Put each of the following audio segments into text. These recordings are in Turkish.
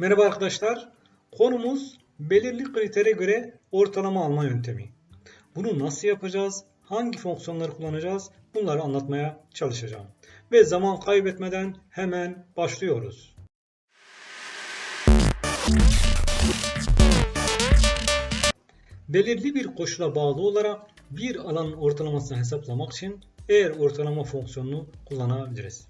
Merhaba arkadaşlar. Konumuz belirli kritere göre ortalama alma yöntemi. Bunu nasıl yapacağız? Hangi fonksiyonları kullanacağız? Bunları anlatmaya çalışacağım. Ve zaman kaybetmeden hemen başlıyoruz. Belirli bir koşula bağlı olarak bir alanın ortalamasını hesaplamak için eğer ortalama fonksiyonunu kullanabiliriz.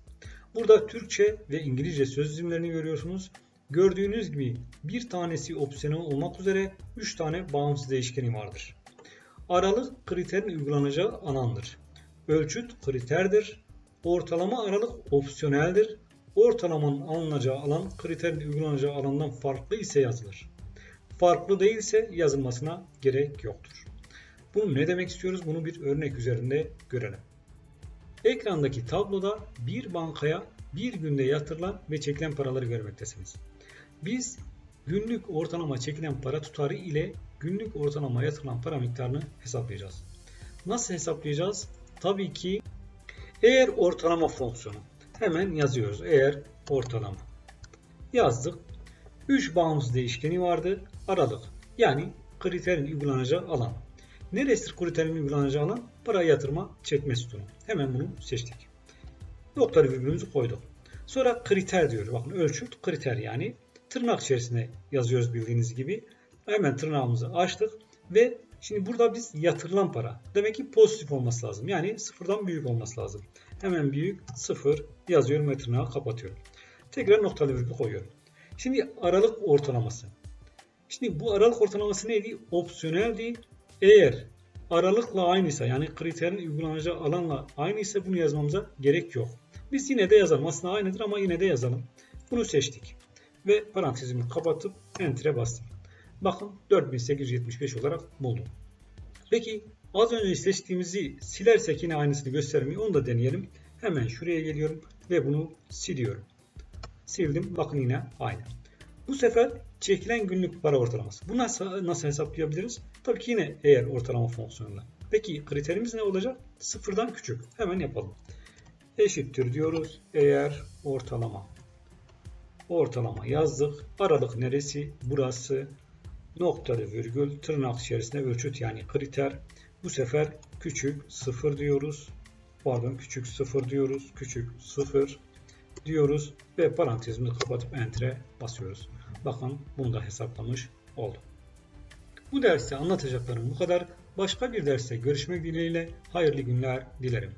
Burada Türkçe ve İngilizce söz dizilimlerini görüyorsunuz. Gördüğünüz gibi bir tanesi opsiyonel olmak üzere 3 tane bağımsız değişkeni vardır. Aralık kriterin uygulanacağı alandır. Ölçüt kriterdir. Ortalama aralık opsiyoneldir. Ortalamanın alınacağı alan kriterin uygulanacağı alandan farklı ise yazılır. Farklı değilse yazılmasına gerek yoktur. Bunu ne demek istiyoruz? Bunu bir örnek üzerinde görelim. Ekrandaki tabloda bir bankaya bir günde yatırılan ve çekilen paraları görmektesiniz. Biz günlük ortalama çekilen para tutarı ile günlük ortalama yatırılan para miktarını hesaplayacağız. Nasıl hesaplayacağız? Tabii ki eğer ortalama fonksiyonu. Hemen yazıyoruz. Eğer ortalama. Yazdık. 3 bağımsız değişkeni vardı. Aralık. Yani kriterin uygulanacağı alan. Neresidir kriterin uygulanacağı alan? Para yatırma çekme sütunu. Hemen bunu seçtik. Noktalı virgülümüzü koyduk. Sonra kriter diyoruz. Bakın ölçüt kriter yani tırnak içerisine yazıyoruz bildiğiniz gibi. Hemen tırnağımızı açtık ve şimdi burada biz yatırılan para. Demek ki pozitif olması lazım. Yani sıfırdan büyük olması lazım. Hemen büyük sıfır yazıyorum ve tırnağı kapatıyorum. Tekrar noktalı virgül koyuyorum. Şimdi aralık ortalaması. Şimdi bu aralık ortalaması neydi? Opsiyoneldi. Eğer aralıkla aynıysa yani kriterin uygulanacağı alanla aynıysa bunu yazmamıza gerek yok. Biz yine de yazalım. Aslında aynıdır ama yine de yazalım. Bunu seçtik. Ve parantezimi kapatıp Enter'e bastım. Bakın 4875 olarak buldum. Peki az önce seçtiğimizi silersek yine aynısını göstermiyor. Onu da deneyelim. Hemen şuraya geliyorum ve bunu siliyorum. Sildim. Bakın yine aynı. Bu sefer çekilen günlük para ortalaması. Bu nasıl, nasıl hesaplayabiliriz? Tabii ki yine eğer ortalama fonksiyonuyla. Peki kriterimiz ne olacak? Sıfırdan küçük. Hemen yapalım. Eşittir diyoruz. Eğer ortalama. Ortalama yazdık. Aralık neresi? Burası. Noktalı virgül tırnak içerisinde ölçüt yani kriter. Bu sefer küçük sıfır diyoruz. Pardon küçük sıfır diyoruz. Küçük sıfır diyoruz ve parantezimizi kapatıp enter'e basıyoruz. Bakın bunu da hesaplamış oldum. Bu derste anlatacaklarım bu kadar. Başka bir derste görüşmek dileğiyle hayırlı günler dilerim.